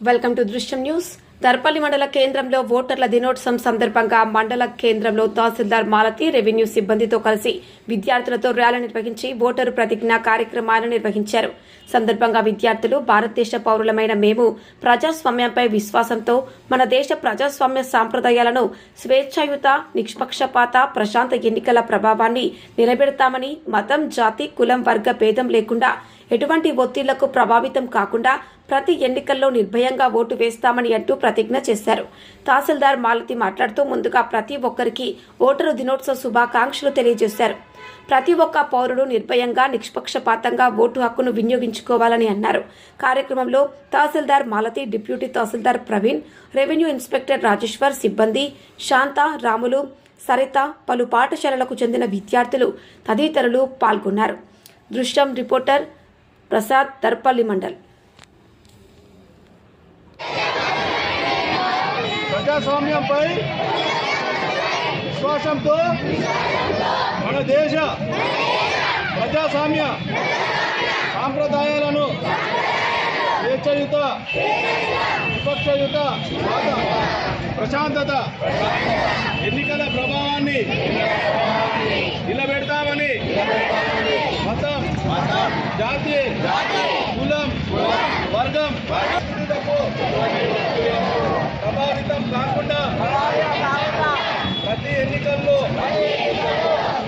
Welcome to Drishyam news. Darpalli మండల కేంద్రంలో ఓటర్ల దినోత్సవం సందర్భంగా మండల కేంద్రంలో తహసీల్దార్ మాలతి రెవెన్యూ సిబ్బందితో కలిసి విద్యార్థులతో ర్యాలీ నిర్వహించి ఓటరు ప్రతిజ్ఞ కార్యక్రమాలు నిర్వహించారు. సందర్భంగా విద్యార్థులు భారతదేశ పౌరులమైన మేము ప్రజాస్వామ్యంపై విశ్వాసంతో మన దేశ ప్రజాస్వామ్య సాంప్రదాయాలను స్వేచ్ఛాయుత నిష్పక్షపాత ప్రశాంత ఎన్నికల ప్రభావాన్ని నిలబెడతామని మతం జాతి కులం వర్గ భేదం లేకుండా ఎటువంటి ఒత్తిళ్ళకు ప్రభావితం కాకుండా ప్రతి ఎన్నికల్లో నిర్భయంగా ఓటు వేస్తామని అంటూ ప్రతిజ్ఞ చేశారు. తహసీల్దార్ మాలతి మాట్లాడుతూ ముందుగా ప్రతి ఒక్కరికి ఓటరు దినోత్సవ శుభాకాంక్షలు తెలియజేశారు. ప్రతి ఒక్క పౌరుడు నిర్భయంగా నిష్పక్షపాతంగా ఓటు హక్కును వినియోగించుకోవాలని అన్నారు. కార్యక్రమంలో tahsildar Malathi deputy tahsildar Praveen revenue inspector Rajeshwar సిబ్బంది శాంత రాములు సరిత పలు పాఠశాలలకు చెందిన విద్యార్థులు తదితరులు పాల్గొన్నారు. దృశ్యం రిపోర్టర్ ప్రసాద్ తర్పల్లి మండల్. ప్రజాస్వామ్యంపై విశ్వాసంతో మన దేశ ప్రజాస్వామ్య సాంప్రదాయాలను స్వేచ్ఛయుత విపక్షయుత ప్రశాంతత ఎన్నికల ప్రభావాన్ని నిలబెడతామని మతం జాతి కులం వర్గం ప్రభావితం కాకుండా ప్రతి ఎన్నికల్లో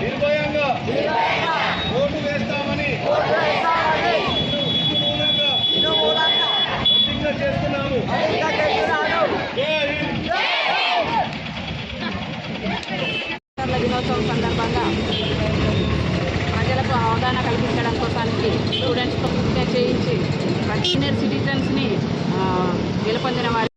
నిర్భయంగా ఓటు వేస్తామని ప్రతిజ్ఞ చేస్తున్నాము జై హింద్. ఓటర్ల దినోత్సవం సందర్భంగా ప్రజలకు అవగాహన కల్పించడం సీనియర్ సిటిజన్స్ని గెలుపొందిన వారికి